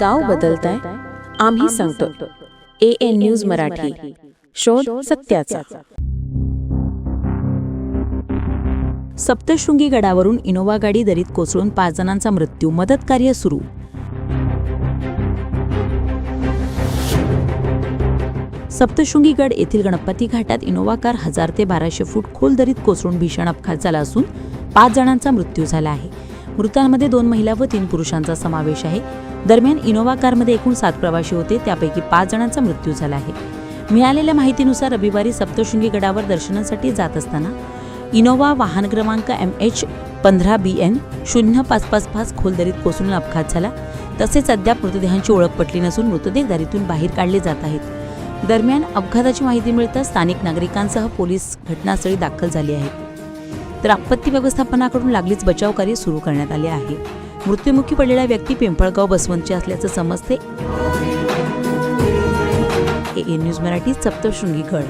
गाव बदलताय? आम्ही सांगतो. A N news Marathi. शोध सत्याचा. सप्तशृंगी गडावरून इनोवा गाडी दरीत कोसळून पाच जणांचा मृत्यू. मदत कार्य सुरू. सप्तशृंगी गड येथील गणपती घाटात इनोवा कार हजार ते बाराशे फूट खोल दरीत कोसळून भीषण अपघात झाला असून पाच जणांचा मृत्यू झाला आहे. मृतांमध्ये दोन महिला व तीन पुरुषांचा समावेश आहे. दरम्यान इनोवा कारमध्ये एकूण सात प्रवासी होते त्यापैकी पाच जणांचा मृत्यू झाला आहे. मिळालेल्या माहितीनुसार रविवारी सप्तशृंगी गडावर दर्शनासाठी जात असताना इनोवा वाहन क्रमांक एम एच पंधरा बी एन शून्य पाच पाच पाच खोलदरीत कोसळून अपघात झाला. तसेच अद्याप मृतदेहांची ओळख पटली नसून मृतदेह दरीतून बाहेर काढले जात आहेत. दरम्यान अपघाताची माहिती मिळताच स्थानिक नागरिकांसह पोलीस घटनास्थळी दाखल झाले आहेत. तर आपत्ती व्यवस्थापनाकडून लागलीच बचावकार्य सुरू करण्यात आले आहे. मृत्युमुखी पडलेला व्यक्ती पिंपळगाव बसवंतची असल्याचं समजते. ए न्यूज मराठी सप्तशृंगी गड